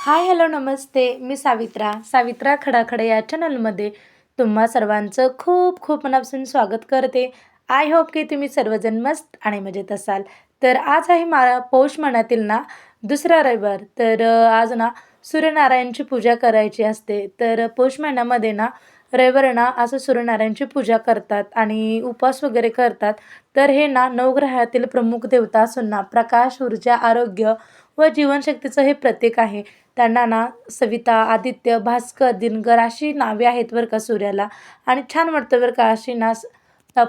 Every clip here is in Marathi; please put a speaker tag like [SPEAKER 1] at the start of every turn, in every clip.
[SPEAKER 1] हाय हॅलो नमस्ते. मी सावित्रा. सावित्रा खडाखडे या चॅनलमध्ये तुम्हा सर्वांचं खूप खूप मनापासून स्वागत करते. आय होप की तुम्ही सर्वजण मस्त आणि मजेत असाल. तर आज आहे मला पौष महिन्यातील ना दुसरा रविवार. तर आज ना सूर्यनारायणची पूजा करायची असते. तर पौष महिन्यामध्ये ना रविवार असं सूर्यनारायणची पूजा करतात आणि उपवास वगैरे करतात. तर हे ना नवग्रहातील प्रमुख देवता असून ना प्रकाश ऊर्जा आरोग्य व जीवनशक्तीचं हे प्रतीक आहे. त्यांना ना सविता आदित्य भास्कर दिनकर अशी नावे आहेत बरं का सूर्याला. आणि छान वाटतं बरं का अशी ना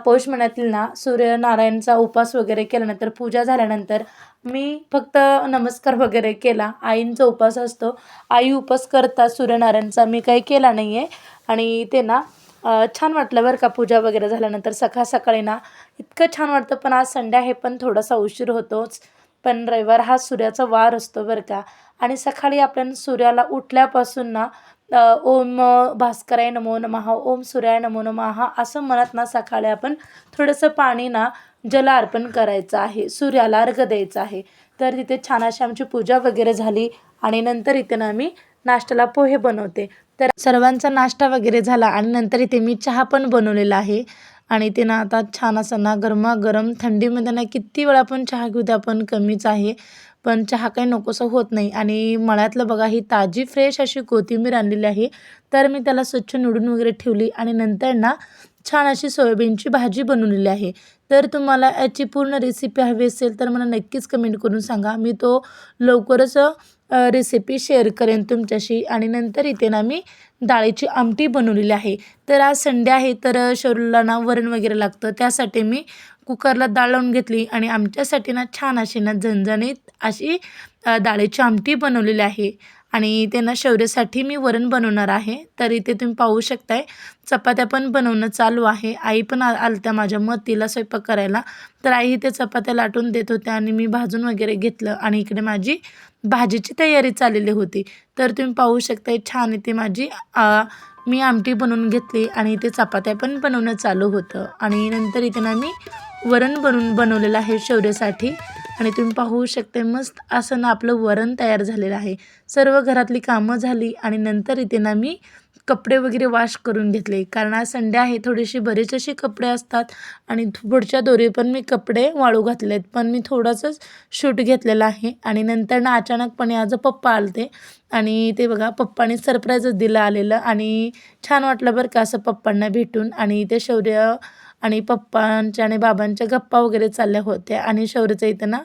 [SPEAKER 1] पौष महिन्यातील ना सूर्यनारायणचा उपास वगैरे केल्यानंतर पूजा झाल्यानंतर मी फक्त नमस्कार वगैरे केला. आईंचा उपास असतो. आई उपास करतात सूर्यनारायणचा. मी काही केला नाही आहे आणि ते ना छान वाटलं बरं का पूजा वगैरे झाल्यानंतर. सकाळ सकाळी ना इतकं छान वाटतं. पण आज संडे आहे पण थोडासा उशीर होतोच. पण रविवार हा सूर्याचा वार असतो बरं का. आणि सकाळी आपण सूर्याला उठल्यापासून ना ओम भास्कराय नमो नमः ओम सूर्याय नमो नमः असं म्हणत ना सकाळी आपण थोडंसं पाणी ना जल अर्पण करायचं आहे. सूर्याला अर्घ द्यायचं आहे. तर तिथे छान अशी आमची पूजा वगैरे झाली आणि नंतर इथे ना मी नाश्त्याला पोहे बनवते. तर सर्वांचा नाश्ता वगैरे झाला आणि नंतर इथे मी चहा पण बनवलेला आहे. आणि ते ना आता छान असं ना गरमागरम थंडीमध्ये ना किती वेळा पण चहा घेऊ द्या पण कमीच आहे. पण चहा काही नकोसं होत नाही. आणि मळ्यातलं बघा ही ताजी फ्रेश अशी कोथिंबीर आणलेली आहे. तर मी त्याला स्वच्छ निवडून वगैरे ठेवली आणि नंतर ना छान अशी सोयाबीनची भाजी बनवलेली आहे. तर तुम्हाला याची पूर्ण रेसिपी हवी असेल तर मला नक्कीच कमेंट करून सांगा. मी तो लवकरच रेसिपी शेअर करेन तुमच्याशी. आणि नंतर इथे ना मी डाळीची आमटी बनवलेली आहे. तर आज संडे आहे तर शरीराला ना वरण वगैरे लागतं. त्यासाठी मी कुकरला डाळ लावून घेतली आणि आमच्यासाठी ना छान अशी ना झणझणीत अशी डाळीची आमटी बनवलेली आहे. आणि ते ना शौर्यासाठी मी वरण बनवणार आहे. तर इथे तुम्ही पाहू शकताय. चपात्या पण बनवणं चालू आहे. आई पण आ आलत्या माझ्या मतीला स्वयंपाक करायला. तर आई इथे चपात्या लाटून देत होत्या आणि मी भाजून वगैरे घेतलं. आणि इकडे माझी भाजीची तयारी चाललेली होती. तर तुम्ही पाहू शकताय छान इथे माझी मी आमटी बनवून घेतली आणि इथे चपात्या पण बनवणं चालू होतं. आणि नंतर इथे ना मी वरण बनवून बनवलेलं आहे शौर्यासाठी आणि तुम्ही पाहू शकते मस्त असं ना आपलं वरण तयार झालेलं आहे. सर्व घरातली कामं झाली आणि नंतर इथे ना मी कपडे वगैरे वॉश करून घेतले. कारण आज संडे आहे थोडीशी बरेच असे कपडे असतात आणि पुढच्या दोरी पण मी कपडे वाळू घातले आहेत. पण मी थोडंसंच शूट घेतलेलं आहे आणि नंतर ना अचानकपणे आज पप्पा आलते आणि ते बघा पप्पाने सरप्राईजच दिलं आलेलं आणि छान वाटलं बरं का असं पप्पांना भेटून आणि ते शौर्य आणि पप्पांच्या आणि बाबांच्या गप्पा वगैरे चालल्या होत्या. आणि शौर्यचं इथं ना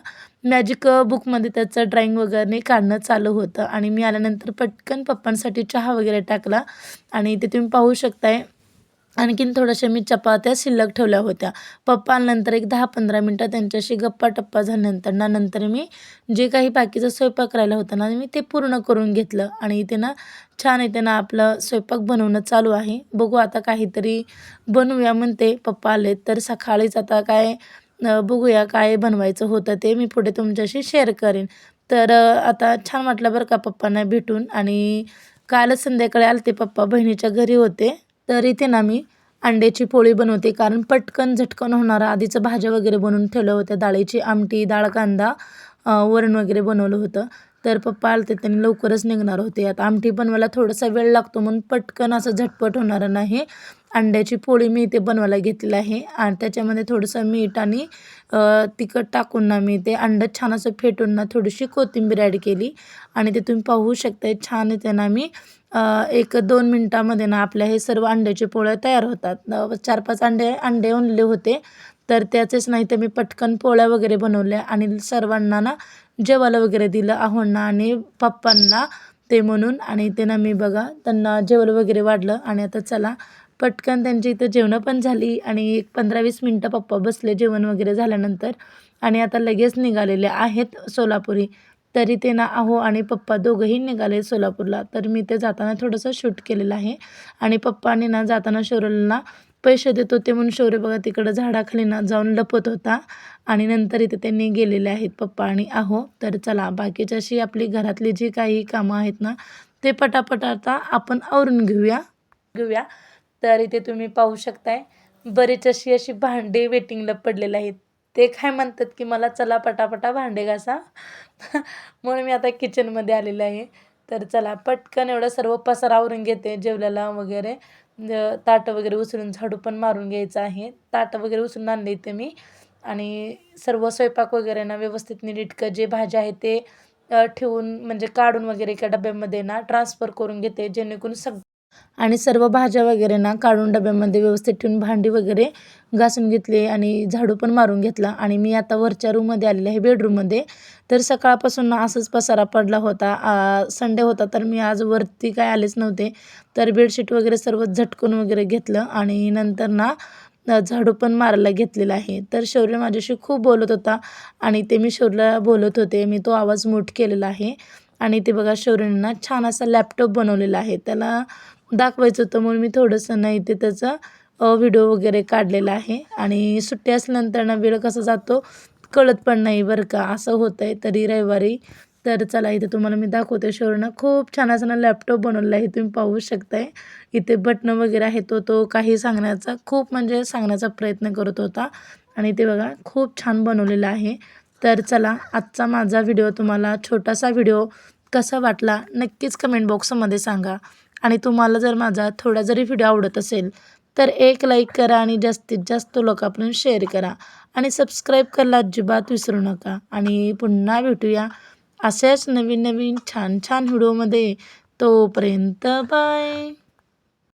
[SPEAKER 1] मॅजिक बुकमध्ये त्याचं ड्रॉइंग वगैरे काढणं चालू होतं. आणि मी आल्यानंतर पटकन पप्पांसाठी चहा वगैरे टाकला. आणि ते तुम्ही पाहू शकताय. आणखीन थोड्याशा मी चपात्या शिल्लक ठेवल्या होत्या. पप्पा आल्यानंतर एक दहा पंधरा मिनटं त्यांच्याशी गप्पा टप्पा झाल्यानंतर ना नंतर मी जे काही बाकीचं स्वयंपाक करायला होतं ना मी ते पूर्ण करून घेतलं. आणि इथे ना छान इथे ना आपलं स्वयंपाक बनवणं चालू आहे. बघू आता काहीतरी बनवूया म्हणते पप्पा आले तर सकाळीच आता काय बघूया काय बनवायचं होतं ते मी पुढे तुमच्याशी शेअर करेन. तर आता छान वाटलं बरं का पप्पांना भेटून. आणि कालच संध्याकाळी आले ते पप्पा बहिणीच्या घरी होते. तर इथे ना मी अंड्याची पोळी बनवते. कारण पटकन झटकन होणारा आधीचं भाज्या वगैरे बनवून ठेवलं होत्या डाळीची आमटी डाळ कांदा वरण वगैरे बनवलं होतं. तर पप्पा आलते त्यांनी लवकरच निघणार होते. आता आमटी बनवायला थोडासा वेळ लागतो म्हणून पटकन असं झटपट होणार नाही. अंड्याची पोळी मी इथे बनवायला घेतलेली आहे. आणि त्याच्यामध्ये थोडंसं मीठ आणि तिखट टाकून ना मी ते अंडं छान असं फेटून ना थोडीशी कोथिंबीर ॲड केली. आणि ते तुम्ही पाहू शकताय छान येते ना मी एक दोन मिनटामध्ये ना आपल्या हे सर्व अंड्याचे पोळ्या तयार होतात. चार पाच अंडे अंडे आणले होते. तर त्याचेच नाही तर मी पटकन पोळ्या वगैरे बनवल्या आणि सर्वांना ना जेवायला वगैरे दिलं आहोंना आणि पप्पांना ते म्हणून. आणि ते ना मी बघा त्यांना जेवलं वगैरे वाढलं. आणि आता चला पटकन त्यांची इथं जेवणं पण झाली आणि एक पंधरा वीस मिनटं पप्पा बसले जेवण वगैरे झाल्यानंतर. आणि आता लगेच निघालेले आहेत सोलापुरी. तरी ते ना अहो आणि पप्पा दोघंही निघाले सोलापूरला. तर मी ते जाताना थोडंसं शूट केलेलं आहे. आणि पप्पाने ना जाताना शौर्यला पैसे देत होते म्हणून शौर्य बघा तिकडं झाडाखाली ना जाऊन लपत होता. आणि नंतर इथे त्यांनी गेलेले आहेत पप्पा आणि अहो. तर चला बाकीच्याशी आपली घरातली जी काही कामं आहेत ना ते पटापट आता आपण आवरून घेऊया. घेऊया. तर इथे तुम्ही पाहू शकताय बरीच अशी अशी भांडे वेटिंगला पडलेले आहेत. ते काय म्हणतात की मला चला पटापटा भांडे घासा. म्हणून मी आता किचनमध्ये आलेलं आहे. तर चला पटकन एवढं सर्व पसार घेते जेवल्याला वगैरे. ताटं वगैरे उचलून झाडू पण मारून घ्यायचं आहे. ताटं वगैरे उचलून आणले इथे मी. आणि सर्व स्वयंपाक वगैरे ना व्यवस्थित नीटकं जे भाज्या आहे ते ठेवून म्हणजे काढून वगैरे एका डब्यामध्ये ना ट्रान्सफर करून घेते जेणेकरून सग आणि सर्व भाज्या वगैरे ना काढून डब्यामध्ये व्यवस्थित ठेवून भांडी वगैरे घासून घेतली आणि झाडू पण मारून घेतला. आणि मी आता वरच्या रूममध्ये आलेले आहे बेडरूममध्ये तर सकाळपासून ना असंच पसारा पडला होता. संडे होता तर मी आज वरती काय आलेच नव्हते. तर बेडशीट वगैरे सर्व झटकून वगैरे घेतलं आणि नंतर ना झाडू पण मारायला घेतलेला आहे. तर शौर्य माझ्याशी खूप बोलत होता आणि ते मी शौर्यला बोलत होते. मी तो आवाज मूट केलेला आहे. आणि ते बघा शौर्यने छान असा लॅपटॉप बनवलेला आहे. त्याला दाखवायचं होतं म्हणून मी थोडंसं नाही ते त्याचं व्हिडिओ वगैरे काढलेला आहे. आणि सुट्टी असल्यानंतर ना वेळ कसा जातो कळत पण नाही बरं का. असं होतं आहे तरी रविवारी. तर चला इथे तुम्हाला मी दाखवते शौर्यनं. खूप छान असं ना लॅपटॉप बनवलेला आहे. तुम्ही पाहू शकताय. इथे बटणं वगैरे आहे तो तो काही सांगण्याचा खूप म्हणजे सांगण्याचा प्रयत्न करत होता. आणि ते बघा खूप छान बनवलेलं आहे. तर चला आजचा माझा व्हिडिओ तुम्हाला छोटासा व्हिडिओ कसा वाटला नक्कीच कमेंट बॉक्समध्ये सांगा. आणि तुम्हाला जर माझा थोडा जरी व्हिडिओ आवडत असेल तर एक लाईक करा आणि जास्तीत जास्त लोकांपर्यंत शेअर करा. आणि सबस्क्राईब करायला अजिबात विसरू नका. आणि पुन्हा भेटूया अशाच नवीन नवीन छान छान व्हिडिओमध्ये तोपर्यंत बाय